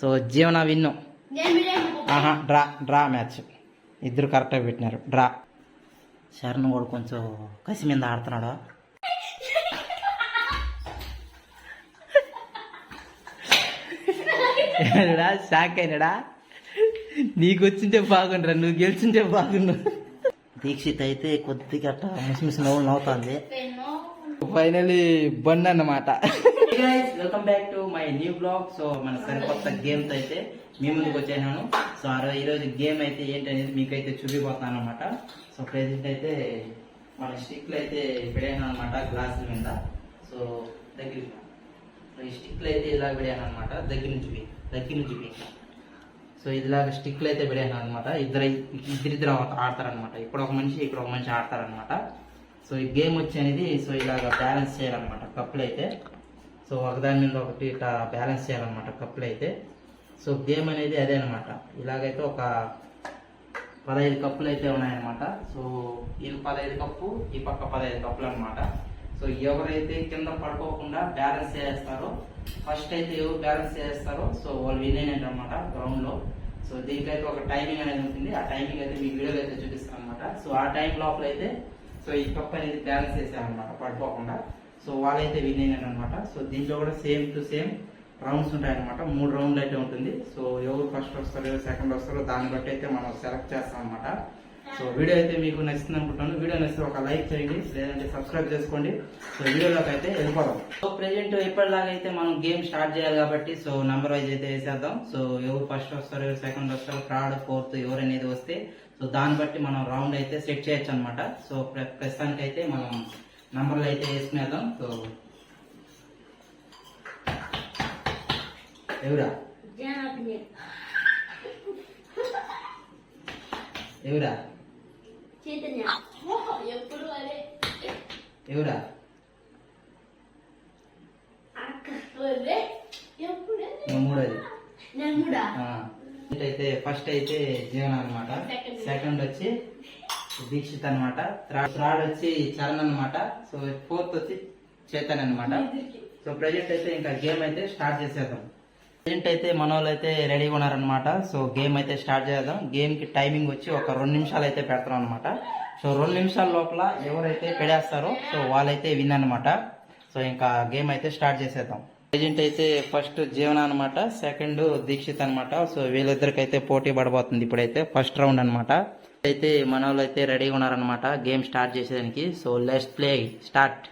So జీవన విన్ను. ఆహా draw draw match. ఇద్దరు కరెక్ట్గా పెట్టినారు. డ్రా. శరణ్ కూడా కొంచెం కసి మీద ఆడుతున్నాడు? షాక్ అయినాడా? నీకు వచ్చింటే బాగుండ్రా నువ్వు గెలిచింటే బాగుండు. దీక్షిత్ అయితే కొద్దిగా అట్ట మిస్ నవ్వులు నవ్వుతుంది. ఫైనలీ బండ్ అన్నమాట welcome back to my new blog so మన సరికొత్త గేమ్స్ అయితే మీ ముందుకు వచ్చేసాను. సో ఆ రోజు ఈరోజు గేమ్ అయితే ఏంటనేది మీకైతే చూపిపోతాను అనమాట సో ప్రెసెంట్ అయితే మన స్టిక్లు అయితే పెడాను అనమాట గ్లాసుల మీద. సో దగ్గర సో ఈ స్టిక్లు అయితే ఇలా పెడాను అనమాట దగ్గర నుంచి దగ్గర నుంచి పోయి. సో ఇలాగ స్టిక్లు అయితే పెడాను అనమాట ఇద్దరు ఇద్దరిద్దరు ఆడతారనమాట ఇక్కడ ఒక మనిషి ఇక్కడ ఒక మనిషి ఆడతారనమాట సో ఈ గేమ్ వచ్చి అనేది సో ఇలాగ బ్యాలెన్స్ చేయాలన్నమాట. కప్పులు అయితే. సో ఒకదాని మీద ఒకటి ఇట్లా బ్యాలెన్స్ చేయాలన్నమాట కప్పులు అయితే. సో గేమ్ అనేది అదే అనమాట ఇలాగైతే ఒక పదహైదు కప్పులు అయితే ఉన్నాయన్నమాట. సో ఈ పదహైదు కప్పు ఈ పక్క పదహైదు కప్పులు అనమాట సో ఎవరైతే కింద పడుకోకుండా బ్యాలెన్స్ చేస్తారో ఫస్ట్ అయితే ఎవరు బ్యాలెన్స్ చేస్తారో సో వాళ్ళు విన్ అయినట్టు అనమాట గ్రౌండ్లో సో దీనికైతే ఒక టైమింగ్ అనేది ఉంటుంది. ఆ టైమింగ్ అయితే మీ వీడియోలో అయితే చూపిస్తాను అనమాట సో ఆ టైం లోపల అయితే సో ఈ కప్పు అనేది బ్యాలెన్స్ చేసామన్నమాట పడిపోకుండా సో వాళ్ళైతే విన్ అయినారు అనమాట సో దీంట్లో కూడా సేమ్ టు సేమ్ రౌండ్స్ ఉంటాయన్నమాట. మూడు రౌండ్లు అయితే ఉంటుంది. సో ఎవరు ఫస్ట్ వస్తారో ఎవరు సెకండ్ వస్తారో దాన్ని బట్టి అయితే మనం సెలెక్ట్ చేస్తాం అనమాట సో వీడియో అయితే మీకు నచ్చింది అనుకుంటున్నాను వీడియో నచ్చితే ఒక లైక్ చేయండి లేదంటే సబ్స్క్రైబ్ చేసుకోండి. సో వీడియోలోకి అయితే వెళ్ళిపోదాం. సో ప్రెజెంట్ ఎప్పటిలాగా అయితే మనం గేమ్ స్టార్ట్ చేయాలి కాబట్టి సో నెంబర్ వైజ్ అయితే వేసేద్దాం. సో ఎవరు ఫస్ట్ వస్తారు ఎవరు సెకండ్ వస్తారు థర్డ్ ఫోర్త్ ఎవరు అనేది వస్తే సో దాన్ని బట్టి మనం రౌండ్ అయితే సెట్ చేయొచ్చు అనమాట సో ప్ర- ప్రస్తుతానికి అయితే మనం నంబర్లు అయితే వేసుకునేద్దాం. సో ఎవరా? ఎవరా? ఎవరా? మూడోది. అయితే ఫస్ట్ అయితే జీవన అనమాట. సెకండ్ వచ్చి దీక్షిత్ అనమాట థర్డ్ వచ్చి చరణ్ అనమాట సో ఫోర్త్ వచ్చి చేతన్ అనమాట సో ప్రజెంట్ అయితే ఇంకా గేమ్ అయితే స్టార్ట్ చేసేద్దాం. ప్రజెంట్ అయితే మన వాళ్ళు అయితే రెడీగా ఉన్నారనమాట సో గేమ్ అయితే స్టార్ట్ చేద్దాం. గేమ్కి టైమింగ్ వచ్చి ఒక రెండు నిమిషాలు అయితే పెడతాం అనమాట సో రెండు నిమిషాల లోపల ఎవరైతే పెడేస్తారో సో వాళ్ళైతే విన్ అనమాట సో ఇంకా గేమ్ అయితే స్టార్ట్ చేసేద్దాం. ప్రజెంట్ అయితే ఫస్ట్ జీవన అనమాట సెకండ్ దీక్షిత్ అనమాట సో వీళ్ళిద్దరికి అయితే పోటీ పడబోతుంది ఇప్పుడైతే ఫస్ట్ రౌండ్ అనమాట అయితే మన వాళ్ళు అయితే రెడీగా ఉన్నారనమాట గేమ్ స్టార్ట్ చేసేదానికి. So let's play. స్టార్ట్.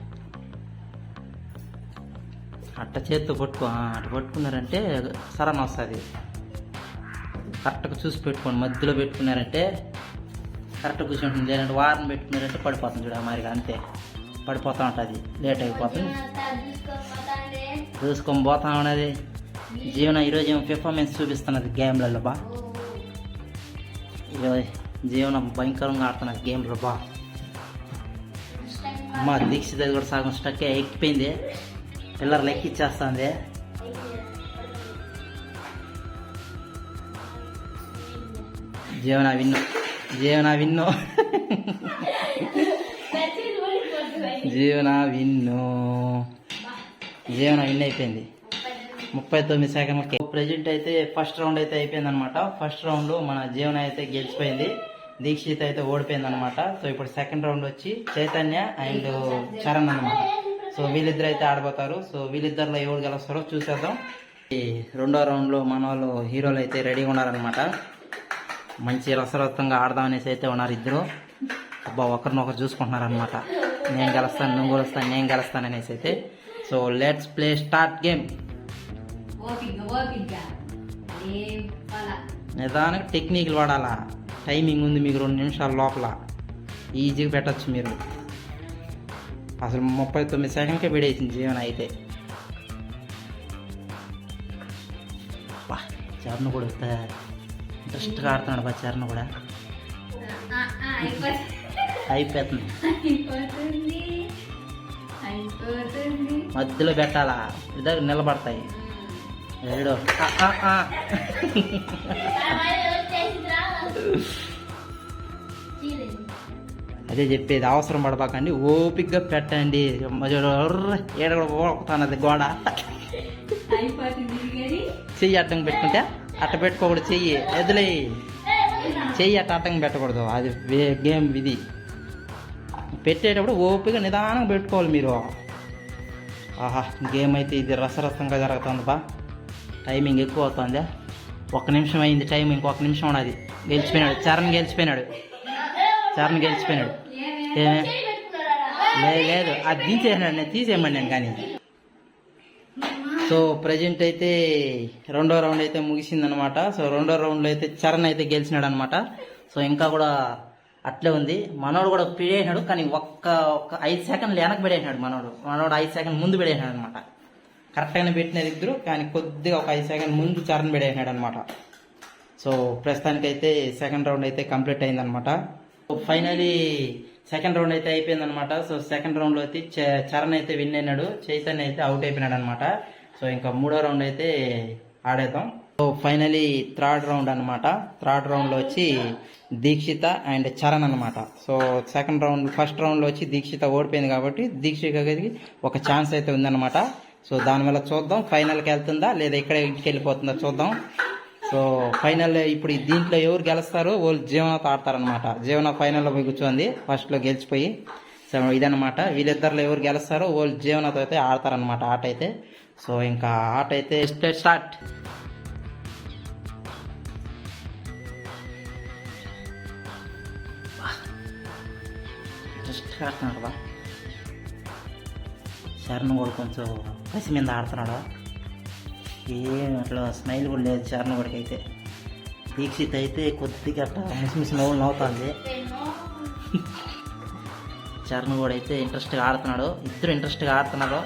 అట్ట చేత్తో పట్టుకో అట్ట పట్టుకున్నారంటే సరణ వస్తుంది. కరెక్ట్గా చూసి పెట్టుకోండి. మధ్యలో పెట్టుకున్నారంటే కరెక్ట్గా కూర్చుంటుంది లేదంటే వారం పెట్టుకున్నారంటే పడిపోతుంది చూడ మరి అంతే. పడిపోతూ ఉంటుంది. లేట్ అయిపోతుంది. చూసుకొని పోతా ఉన్నది. జీవన ఈరోజు ఏమో పెర్ఫార్మెన్స్ చూపిస్తున్నది గేమ్లలో బా. ఈరోజు జీవన భయంకరంగా ఆడుతున్న గేమ్లో బా. అమ్మ దీక్షిత కూడా సగం స్టక్ ఎక్కిపోయింది. పిల్లర్లు ఎక్కిచ్చేస్తుంది జీవన విన్ను జీవన విన్ను. జీవన విన్ను. జీవన విన్ అయిపోయింది. ముప్పై తొమ్మిది సెకండ్లకి. ప్రజెంట్ అయితే ఫస్ట్ రౌండ్ అయితే అయిపోయింది అనమాట ఫస్ట్ రౌండ్ మన జీవన అయితే గెలిచిపోయింది. దీక్షిత్ అయితే ఓడిపోయింది అనమాట సో ఇప్పుడు సెకండ్ రౌండ్ వచ్చి చైతన్య అండ్ చరణ్ అనమాట సో వీళ్ళిద్దరు అయితే ఆడబోతారు. సో వీళ్ళిద్దరిలో ఎవరు గెలుస్తారో చూసేద్దాం. ఈ రెండో రౌండ్లో మన వాళ్ళు హీరోలు అయితే రెడీగా ఉన్నారనమాట మంచి రసరత్తంగా ఆడదాం అనేసి అయితే ఉన్నారు ఇద్దరు. అబ్బా ఒకరినొకరు చూసుకుంటున్నారు అనమాట నేను గెలుస్తాను నువ్వు గెలుస్తాను నేను గెలుస్తాను అనేసి అయితే. So let's play start game నిదానికి టెక్నిక్లు వాడాలా? టైమింగ్ ఉంది మీకు రెండు నిమిషాల లోపల. ఈజీగా పెట్టచ్చు మీరు. అసలు ముప్పై తొమ్మిది సెకండ్కే పెడేసింది జీవన అయితే. చరణ్ కూడా ఇంట్రెస్ట్గా ఆడుతున్నాడు బా చరణ్ కూడా. అయిపోతుంది. మధ్యలో పెట్టాలా? ఇద్దరు నిలబడతాయి. ఏడో. అదే చెప్పేది అవసరం పడబాకండి ఓపిక్గా పెట్టండి. ఏడ పోతానది గోడ. చెయ్యి అడ్డం పెట్టుకుంటే అట్ట పెట్టుకోకూడదు చెయ్యి. ఎదులే చెయ్యి అట్ట అడ్డం పెట్టకూడదు. అది గేమ్ ఇది. పెట్టేటప్పుడు ఓపిక నిదానంగా పెట్టుకోవాలి మీరు. ఆహా గేమ్ అయితే ఇది రసరసంగా జరుగుతుంది బా. టైమింగ్ ఎక్కువ అవుతుంది. ఒక నిమిషం అయింది టైం ఇంకొక నిమిషం ఉన్నది. గెలిచిపోయినాడు. చరణ్ గెలిచిపోయినాడు. చరణ్ గెలిచిపోయినాడు. ఏమే లేదు లేదు అది తీసేసినాడు నేను తీసేయమని నేను కానీ. సో ప్రజెంట్ అయితే రెండో రౌండ్ అయితే ముగిసిందనమాట సో రెండో రౌండ్లో అయితే చరణ్ అయితే గెలిచినాడు అనమాట సో ఇంకా కూడా అట్లే ఉంది. మనోడు కూడా పిడేసినాడు కానీ ఒక్క ఒక్క ఐదు సెకండ్లు వెనక్కి పెడేసినాడు మనోడు. మనోడు ఐదు సెకండ్ ముందు పెడేసినాడు అనమాట కరెక్ట్గానే పెట్టినారు ఇద్దరు కానీ కొద్దిగా ఒక ఐదు సెకండ్ ముందు చరణ్ పెడేసినాడు అనమాట సో ప్రస్తుతానికైతే సెకండ్ రౌండ్ అయితే కంప్లీట్ అయిందనమాట ఫైనలీ సెకండ్ రౌండ్ అయితే అయిపోయిందనమాట సో సెకండ్ రౌండ్లో అయితే చ- చరణ్ అయితే విన్ అయినాడు. చైతన్య అయితే అవుట్ అయిపోయినాడు అనమాట సో ఇంకా మూడో రౌండ్ అయితే ఆడేద్దాం. సో ఫైనలీ థర్డ్ రౌండ్ అనమాట థర్డ్ రౌండ్లో వచ్చి దీక్షిత అండ్ చరణ్ అనమాట సో సెకండ్ రౌండ్ ఫస్ట్ రౌండ్లో వచ్చి దీక్షిత ఓడిపోయింది కాబట్టి దీక్షితకి ఒక ఛాన్స్ అయితే ఉందన్నమాట. సో దానివల్ల చూద్దాం. ఫైనల్కి వెళ్తుందా లేదా ఇక్కడ ఇంటికి వెళ్ళిపోతుందా చూద్దాం. సో ఫైనల్ ఇప్పుడు దీంట్లో ఎవరు గెలుస్తారో వాళ్ళు జీవనతో ఆడతారనమాట జీవన ఫైనల్లో పోయి కూర్చోంది ఫస్ట్లో గెలిచిపోయి సో ఇదనమాట వీళ్ళిద్దరిలో ఎవరు గెలుస్తారో వాళ్ళు జీవనతో అయితే ఆడతారనమాట ఆట అయితే. సో ఇంకా ఆట అయితే స్టార్ట్. జస్ట్ ఆడుతున్నాడు బా శరణ్ కూడా కొంచెం కసి మీద ఆడుతున్నాడు? ఏం అట్లా స్మైల్ కూడా లేదు చరణ్ కూడా అయితే. దీక్షిత్ అయితే కొద్దిగా అట్లా మిస్ నవ్వులు నవ్వుతుంది. చరణ్ కూడా అయితే ఇంట్రెస్ట్గా ఆడుతున్నాడు. ఇద్దరు ఇంట్రెస్ట్గా ఆడుతున్నారు.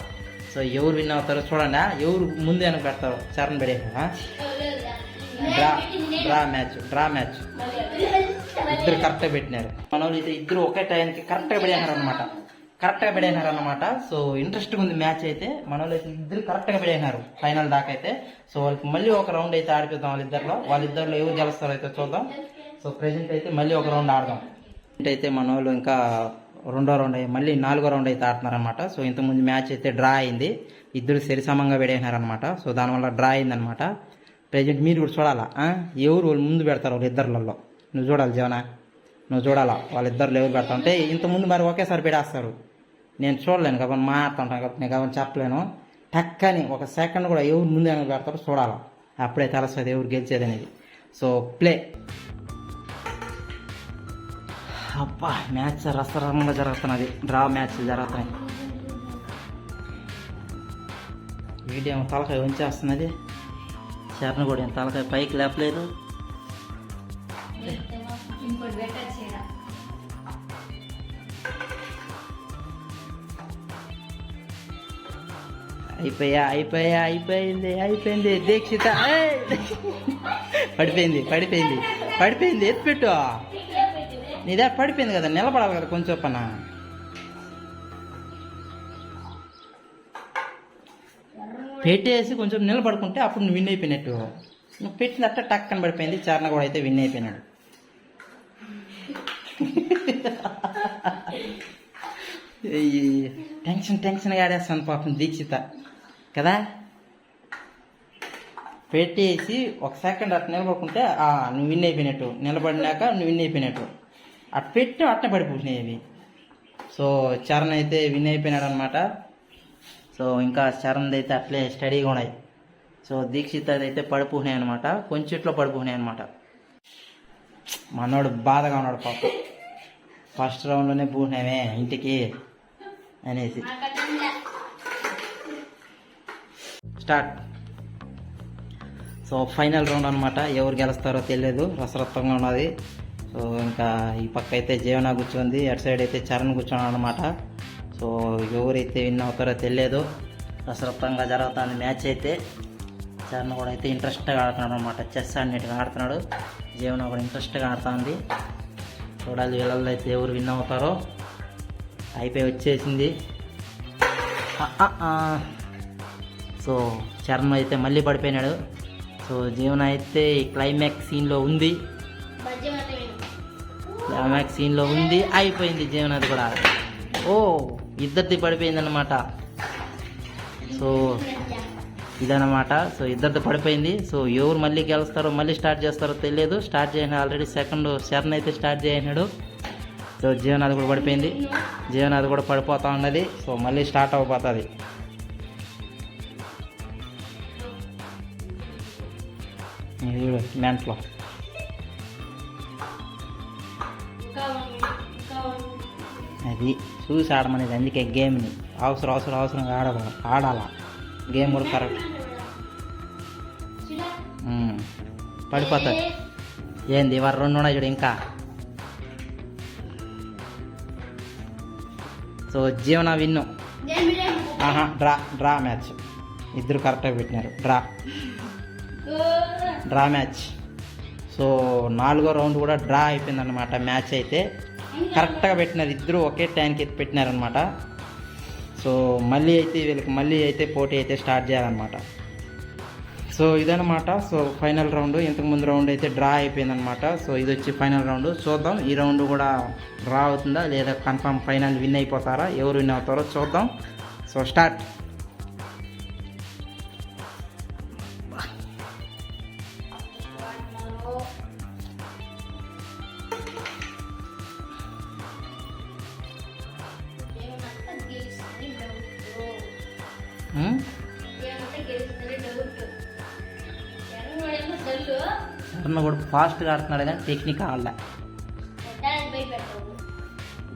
సో ఎవరు విన్ అవుతారో చూడండి. ఎవరు ముందు వెనక పెడతారు Charan పెడేసా draw draw match draw match. ఇద్దరు కరెక్ట్గా పెట్టినారు. మన వాళ్ళు అయితే ఇద్దరు ఒకే టైంకి కరెక్ట్గా పెడేసినారు అనమాట కరెక్ట్గా పెడేసినారు అనమాట సో ఇంట్రెస్ట్గా ఉంది మ్యాచ్ అయితే మన వాళ్ళు అయితే ఇద్దరు కరెక్ట్గా పెడేసినారు ఫైనల్ దాకా అయితే. సో వాళ్ళకి మళ్ళీ ఒక రౌండ్ అయితే ఆడిపిద్దాం వాళ్ళిద్దరిలో. వాళ్ళిద్దరిలో ఎవరు గెలుస్తారో అయితే చూద్దాం. సో ప్రెజెంట్ అయితే మళ్ళీ ఒక రౌండ్ ఆడదాం. ప్రెజెంట్ అయితే మన వాళ్ళు ఇంకా రెండో రౌండ్ అయ్యి మళ్ళీ నాలుగో రౌండ్ అయితే ఆడుతున్నారనమాట సో ఇంతకుముందు మ్యాచ్ అయితే డ్రా అయింది. ఇద్దరు సరిసమంగా పెడేసినారనమాట సో దానివల్ల డ్రా అయిందనమాట ప్రెజెంట్ మీరు కూడా చూడాలా? ఎవరు వాళ్ళు ముందు పెడతారు వాళ్ళు ఇద్దరులలో? నువ్వు చూడాలి జీవన. నువ్వు చూడాలా? వాళ్ళిద్దరు ఎవరు పెడతారు? అంటే ఇంతకుముందు మరి ఒకేసారి పెడేస్తారు. నేను చూడలేను కాబట్టి మాట్లాడుతాను కాబట్టి నేను కాబట్టి చెప్పలేను. టక్కని ఒక సెకండ్ కూడా ఎవరు ముందు వెనక పెడతారో చూడాలి. అప్పుడే తెలుస్తుంది ఎవరు గెలిచేది అనేది. So play. అబ్బా మ్యాచ్ రసరంగా జరుగుతున్నది. డ్రా మ్యాచ్ జరుగుతున్నాయి. వీడియో ఏమో తలకాయ ఉంచేస్తున్నది చరణ్ కూడా తలకాయ పైకి లేపలేదు. అయిపోయా అయిపోయా అయిపోయింది అయిపోయింది. దీక్షిత పడిపోయింది పడిపోయింది పడిపోయింది ఎత్తిపెట్టు నీదే పడిపోయింది కదా నిలబడాలి కదా కొంచెం పన పెట్టేసి కొంచెం నిలబడుకుంటే అప్పుడు నువ్వు విన్ అయిపోయినట్టు. నువ్వు పెట్టినట్ట టక్ టక్కన పడిపోయింది చరణ కూడా అయితే విన్ అయిపోయినాడు. టెన్షన్ టెన్షన్గా ఆడేస్తాను పాపం దీక్షిత. కదా? పెట్టేసి ఒక సెకండ్ అట్ట నిలబడుకుంటే ఆ, నువ్వు విన్ అయిపోయినట్టు. నిలబడినాక నువ్వు విన్ అయిపోయినట్టు. అట్ట పెట్టి అట్ట పడిపోయినాయి అవి. సో చరణ్ అయితే విన్ అయిపోయినాడు అనమాట సో ఇంకా చరణ్ అయితే అట్లే స్టడీగా ఉన్నాయి. సో దీక్షిత్ అయితే పడిపోయినాయి అనమాట. కొంచెంట్లో పడిపోయినాయి అనమాట. మనోడు బాధగా ఉన్నాడు పాప. ఫస్ట్ రౌండ్లోనే పూసినామే ఇంటికి అనేసి. స్టార్ట్. సో ఫైనల్ రౌండ్ అనమాట ఎవరు గెలుస్తారో తెలియదు. రసరత్వంగా ఉన్నది. సో ఇంకా ఈ పక్క అయితే జీవన కూర్చుంది. అటు సైడ్ అయితే చరణ్ కూర్చున్నాడు అనమాట సో ఎవరైతే విన్ అవుతారో తెలియదు. రసరత్వంగా జరుగుతుంది మ్యాచ్ అయితే. చరణ్ కూడా అయితే ఇంట్రెస్ట్గా ఆడుతున్నాడు అనమాట చెస్ అన్నిటిగా ఆడుతున్నాడు. జీవన కూడా ఇంట్రెస్ట్గా ఆడుతుంది. చూడాలి వీళ్ళల్లో అయితే ఎవరు విన్ అవుతారో. అయిపోయి వచ్చేసింది. సో చరణ్ అయితే మళ్ళీ పడిపోయినాడు. సో జీవన్ అయితే క్లైమాక్స్ సీన్లో ఉంది. క్లైమాక్స్ సీన్లో ఉంది. అయిపోయింది జీవన్ అది కూడా. ఓ ఇద్దరిది పడిపోయింది అనమాట సో ఇదన్నమాట. సో ఇద్దరిది పడిపోయింది. సో ఎవరు మళ్ళీ గెలుస్తారో మళ్ళీ స్టార్ట్ చేస్తారో తెలియదు. స్టార్ట్ చేసిన ఆల్రెడీ సెకండ్ శరణ్ అయితే స్టార్ట్ చేసినాడు సో జీవనాథ్ కూడా పడిపోయింది. జీవనాథ్ కూడా పడిపోతూ ఉన్నది. సో మళ్ళీ స్టార్ట్ అవ్వబోతుంది ఇది ఉంది. అది చూసి ఆడమనేది. అందుకే గేమ్ని అవసరం అవసరం అవసరంగా ఆడకూడదు ఆడాలా? గేమ్ కూడా కరెక్ట్? పడిపోతుంది ఏంది వారు రెండు ఉన్నాయి చూడు ఇంకా. సో జీవన విన్ను. ఆహా డ్రా డ్రా మ్యాచ్. ఇద్దరు కరెక్ట్గా పెట్టినారు. డ్రా. Draw match. సో నాలుగో రౌండ్ కూడా డ్రా అయిపోయిందనమాట మ్యాచ్ అయితే. కరెక్ట్గా పెట్టినారు. ఇద్దరు ఒకే టైంకి ఎత్తి పెట్టినారనమాట సో మళ్ళీ అయితే వీళ్ళకి మళ్ళీ అయితే పోటీ అయితే స్టార్ట్ చేయాలన్నమాట. సో ఇదనమాట సో ఫైనల్ రౌండ్. ఇంతకు ముందు రౌండ్ అయితే డ్రా అయిపోయిందనమాట సో ఇది వచ్చి ఫైనల్ రౌండ్. చూద్దాం. ఈ రౌండ్ కూడా డ్రా అవుతుందా లేదా కన్ఫామ్ ఫైనల్ విన్ అయిపోతారా? ఎవరు విన్ అవుతారో చూద్దాం. So start. ఫాస్ట్గా ఆడుతున్నాడు కానీ టెక్నిక్ ఆడలే.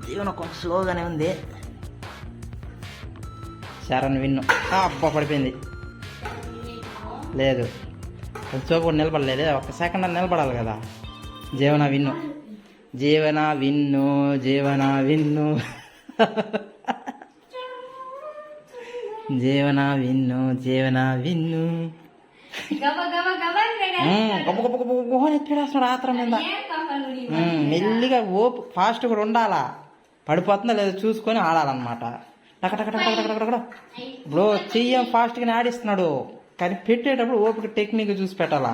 జీవన కొంచెం స్లోగానే ఉంది. శరణ్ విన్ను. అబ్బా పడిపోయింది. లేదు. కొంచెం కూడా నిలబడలేదు. ఒక సెకండ్ అని నిలబడాలి కదా. జీవన విన్ను. జీవన విన్ను జీవన విన్ను. జీవన విన్ను జీవన విన్ను. గొప్ప గొప్ప గొప్ప గొప్ప ఎత్తిపడేస్తున్నాడు ఆత్రం మీద. మెల్లిగా ఓపు ఫాస్ట్ కూడా ఉండాలా? పడిపోతుందా లేదో చూసుకొని ఆడాలన్నమాట. టక టక టక టక టక టక టక. ఇప్పుడు చెయ్యం ఫాస్ట్గానే ఆడిస్తున్నాడు. కానీ పెట్టేటప్పుడు ఓపిక టెక్నిక్ చూసి పెట్టాలా?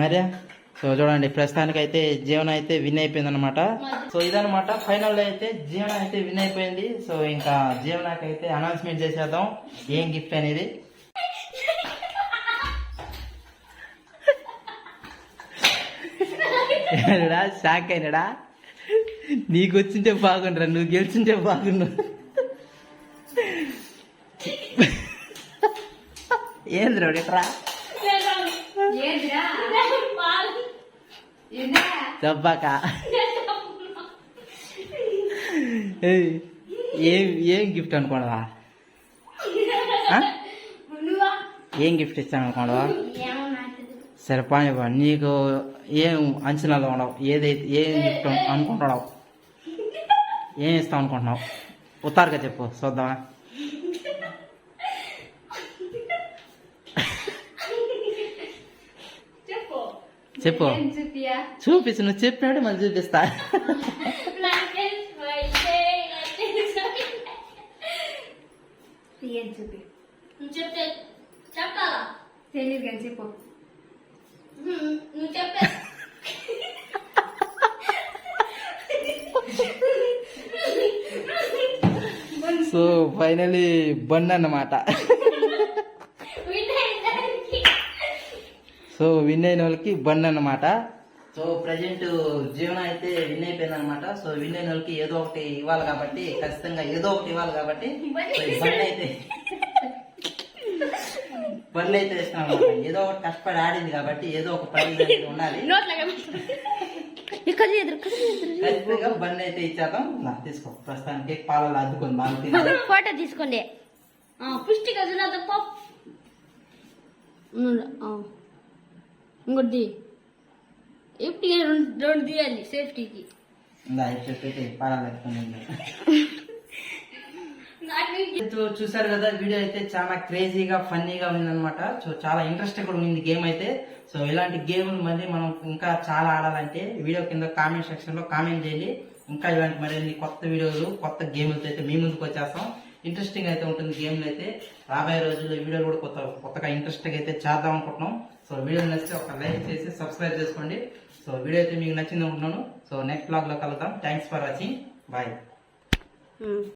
మరే? సో చూడండి ప్రస్తుతానికి అయితే జీవన అయితే విన్ అయిపోయింది అనమాట సో ఇదనమాట ఫైనల్ అయితే జీవన అయితే విన్ అయిపోయింది. సో ఇంకా జీవనకి అయితే అనౌన్స్మెంట్ చేసేద్దాం. ఏం గిఫ్ట్ అనేది? ఏమన్నాడా? షాక్ అయినాడా నీకు వచ్చింటే బాగుండ్రా నువ్వు గెలిచింటే బాగుండు ఏందా చెప్పాక ఏయ్, ఏం ఏం గిఫ్ట్ అనుకోండవా ఏం గిఫ్ట్ ఇస్తాను అనుకోండవా ఏమో నాకు తెలియదు. సరే పాని బా, నీకు ఏం అంచనాలు ఉండవు. ఏదైతే ఏం గిఫ్ట్ అనుకుంటున్నావు? ఏం ఇస్తావు అనుకుంటున్నావు? ఉత్తారుగా చెప్పు. చూద్దామా? చెప్పు. చెప్పు. చూపిస్తు నువ్వు చెప్పినాడు మళ్ళీ చూపిస్తా. తెలిసిపోయిందే, నాకు తెలిసిపోయిందే. నువ్వు చెప్పే. సో ఫైనలీ బండి అన్నమాట. సో విన్ అయిన వాళ్ళకి బండి అన్నమాట. సో ప్రజెంట్ జీవన అయితే విన్ అయిపోయింది అనమాట సో విన్ అయిన వాళ్ళకి ఏదో ఒకటి ఇవ్వాలి కాబట్టి ఖచ్చితంగా ఏదో ఒకటి ఇవ్వాలి కాబట్టి బండి అయితే బండి అయితే ఇస్తాం అన్నమాట. ఏదో ఒకటి కష్టపడి ఆడింది కాబట్టి ఏదో ఒక అనేది ఉండాలి. ఖచ్చితంగా బండి అయితే ఇచ్చేద్దాం తీసుకో. ప్రస్తుతానికి పాలలో అద్దుకుంది బాగా. ఫోటో తీసుకోండి. పుష్టి ఇంకోటి. ఇప్పుడు రెండు రెండు తీయాలి సేఫ్టీకి. పాలలో చూసారు కదా వీడియో అయితే చాలా క్రేజీగా ఫన్నీగా ఉందన్నమాట. సో చాలా ఇంట్రెస్ట్ కూడా ఉంది గేమ్ అయితే. సో ఇలాంటి గేమ్లు మళ్ళీ మనం ఇంకా చాలా ఆడాలంటే వీడియో కింద కామెంట్ సెక్షన్లో కామెంట్ చేయండి. ఇంకా ఇలాంటి మరిన్ని కొత్త వీడియోలు కొత్త గేమ్లతో అయితే మీ ముందుకు వచ్చేస్తాం. ఇంట్రెస్టింగ్ అయితే ఉంటుంది గేమ్లు అయితే. రాబోయే రోజుల్లో వీడియోలు కూడా కొత్త కొత్తగా ఇంట్రెస్ట్గా అయితే చేద్దాం అనుకుంటున్నాం. సో వీడియో నచ్చితే ఒక లైక్ చేసి సబ్స్క్రైబ్ చేసుకోండి. సో వీడియో అయితే మీకు నచ్చింది అనుకుంటున్నాను. సో నెక్స్ట్ బ్లాగ్లో కలుద్దాం థ్యాంక్స్ ఫర్ వాచింగ్ బాయ్